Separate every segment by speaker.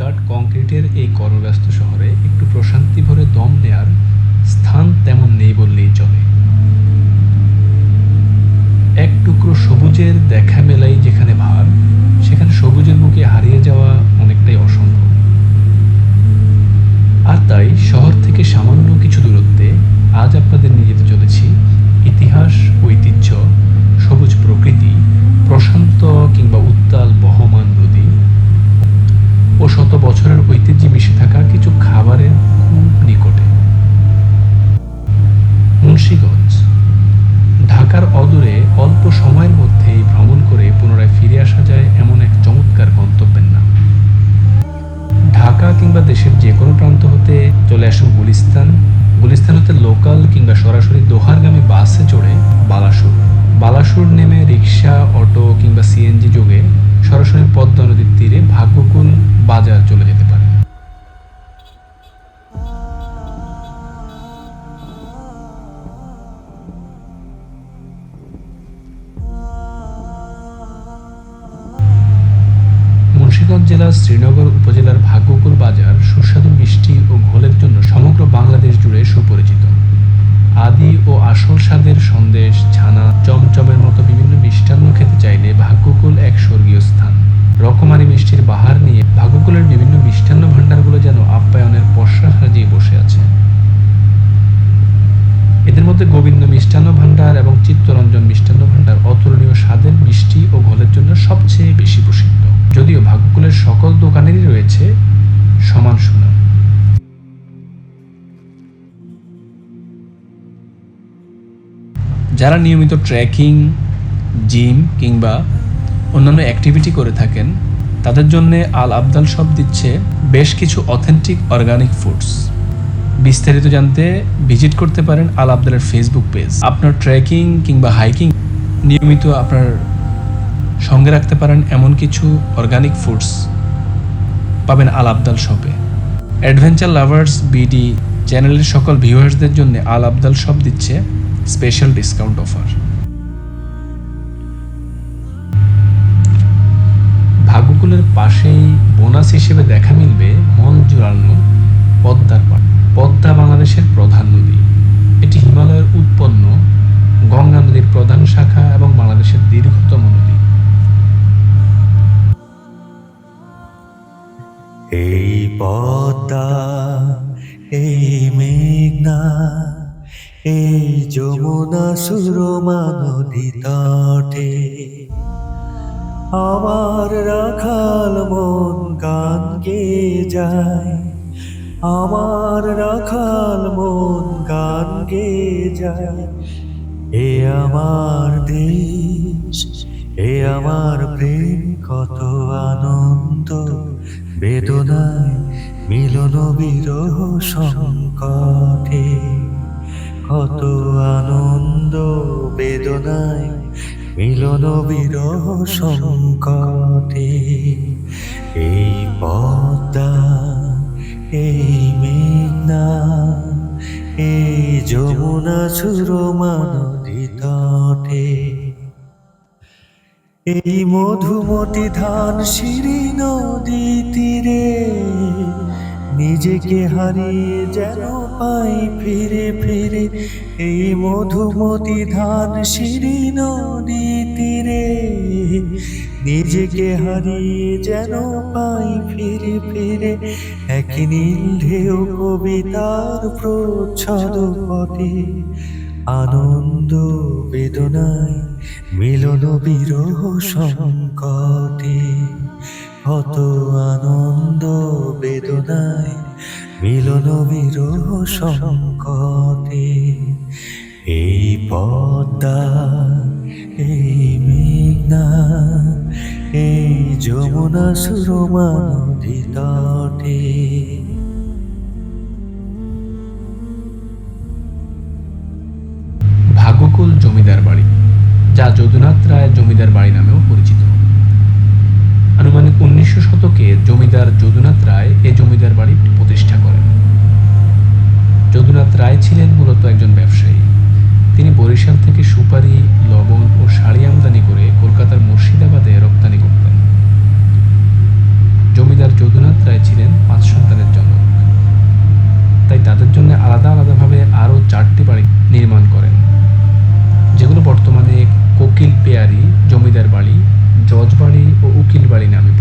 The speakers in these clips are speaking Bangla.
Speaker 1: ইটকাট কংক্রিটের এই কর্মব্যস্ত শহরে একটু প্রশান্তি ভরে দম নেয়ার স্থান তেমন নেই বললেই চলে। এক টুকরো সবুজের দেখা মেলাই যেখানে ভার, সেখানে সবুজের বুকে হারিয়ে যাওয়া অনেকটাই অসম্ভব। আর তাই শহর থেকে সামান্য কিছু দূরত্বে আজ আপনাদের বালাসুর নেমে রিক্সা অটো কিংবা সিএনজি যোগে সরাসরি পদ্মা নদীর তীরে ভাগ্যকুল বাজার চলে যেতে পারে। মুন্সিগঞ্জ জেলার শ্রীনগর উপজেলার ভাগ্যকুল বাজার সুস্বাদু মিষ্টি ও ঘোলের জন্য আসল স্বাদের সন্দেশ, ছানা, চমচমের মতো বিভিন্ন মিষ্টান্ন খেতে চাইলে ভাগ্যকুল এক স্বর্গীয় স্থান। রকমারি মিষ্টির বাহার নিয়ে ভাগ্যকুলের বিভিন্ন মিষ্টান্ন ভাণ্ডারগুলো যেন আপ্যায়নের পশ্চা সাজিয়ে বসে আছে। এদের মধ্যে গোবিন্দ মিষ্টান্ন ভাণ্ডার এবং চিত্তরঞ্জন মিষ্টান্ন ভাণ্ডার অতুলনীয় স্বাদের মিষ্টি ও ঘোলের জন্য সবচেয়ে বেশি প্রসিদ্ধ। যদিও ভাগ্যকুলের সকল দোকানেরই রয়েছে যারা নিয়মিত ট্রেকিং, জিম কিংবা অন্যান্য অ্যাক্টিভিটি করে থাকেন, তাদের জন্য আল আবদাল সব দিচ্ছে বেশ কিছু অথেন্টিক অর্গানিক ফুডস বিস্তারিত জানতে ভিজিট করতে পারেন আল আবদালের ফেসবুক পেজ আপনার ট্রেকিং কিংবা হাইকিং নিয়মিত আপনার সঙ্গে রাখতে পারেন এমন কিছু অর্গানিক ফুডস পাবেন আল আবদাল শপে অ্যাডভেঞ্চার লাভার্স বিডি চ্যানেলের সকল ভিউয়ার্সদের জন্য আল আবদাল শপ দিচ্ছে স্পেশাল ডিসকাউন্ট অফার ভাগ্যকুলের পাশেই বোনাস হিসেবে দেখা মিলবে মন জোড়ানো পদ্মার পাড় পদ্মা বাংলাদেশের প্রধান নদী। এটি হিমালয়ের উৎপন্ন গঙ্গা নদীর প্রধান শাখা এবং বাংলাদেশের দীর্ঘতম নদী।
Speaker 2: এই পদ্মা সুরমা নদী তটে আমার রাখাল মন গান গে যায়। আমার রাখাল মন গান গে যায়। এ আমার দেশ, এ আমার প্রেম, কত আনন্দ। বেদনায় মিলন বিরহ সংকটে। কত আনন্দ বেদনায় মিলন বিরহ সংকটে। এই পদ্মা, এই মেঘনা, এই যমুনা নদী তটে। এই মধুমতি ধান সিঁড়ি নদী তীরে নিজেকে হারিয়ে যেন পাই ফিরে ফিরে, এই মধুমতি ধান সিঁড়ি নদী তীরে। নিজেকে হারিয়ে যেন পাই ফিরে ফিরে, এক নীল ঢেউ কবিতার প্রচ্ছদ পটে আনন্দ বেদনায় মিলন বিরহ সংকটে। কত আনন্দ, বেদনায় মিলন বিরহ সংকটে। এই পদ্মা, এই মেঘনা, এই যমুনা সুরমা নদী তটে।
Speaker 1: ভাগ্যকুল জমিদার বাড়ি, যা যদুনাথ রায় জমিদার বাড়ি নামেও পরিচিত। জমিদার যদুনাথ রায় এ জমিদার বাড়ি প্রতিষ্ঠা করেন। যদুনাথ রায় ছিলেন মূলত একজন ব্যবসায়ী। তিনি বরিশাল থেকে সুপারি, লবণ ও শাড়ি আমদানি করে কলকাতার মুর্শিদাবাদে রপ্তানি করতেন। জমিদার যদুনাথ রায় ছিলেন পাঁচ সন্তানের জনক। তাই তাদের জন্য আলাদা আলাদাভাবে আরও চারটি বাড়ি নির্মাণ করেন। যেগুলো বর্তমানে কোকিল পেয়ারি, জমিদার বাড়ি, জজ বাড়ি ও উকিল বাড়ি নামে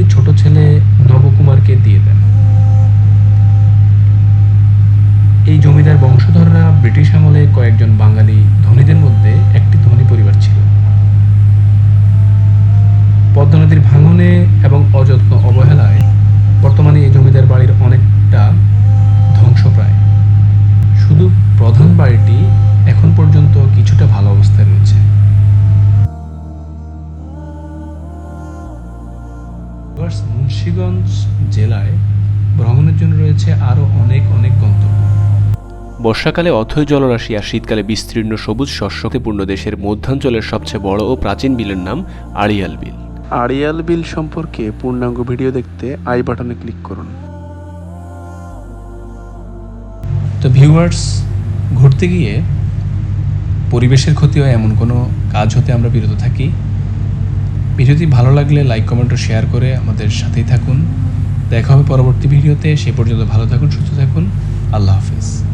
Speaker 1: মূল ছোট ছেলে নবকুমারকে দিয়ে দেন, এই জমিদার বংশধররা ব্রিটিশ আমলে কয়েকজন বাঙালি ধনীদের মধ্যে একটি ধনী পরিবার ছিল। পদ্মা নদীর ভাঙনে এবং অযত্ন অবহেলায় বর্তমানে এই জমিদার বাড়ির ভিউয়ার্স, মুন্সিগঞ্জ জেলায় ভ্রমণের জন্য রয়েছে আরও অনেক অনেক গন্তব্য।
Speaker 3: বর্ষাকালে অথৈ জলরাশি আর শীতকালে বিস্তীর্ণ সবুজ শস্যপূর্ণ দেশের মধ্যাঞ্চলের সবচেয়ে বড় ও প্রাচীন বিলের নাম আড়িয়াল বিল।
Speaker 1: আড়িয়াল বিল সম্পর্কে পূর্ণাঙ্গ ভিডিও দেখতে আই বাটনে ক্লিক করুন। তো ভিউয়ার্স ঘুরতে গিয়ে পরিবেশের ক্ষতি হয় এমন কোনো কাজ হতে আমরা বিরত থাকি। ভিডিওটি ভালো লাগলে লাইক কমেন্ট ও শেয়ার করে আমাদের সাথেই থাকুন। দেখা হবে পরবর্তী ভিডিওতে সে পর্যন্ত ভালো থাকুন, সুস্থ থাকুন। আল্লাহ হাফেজ।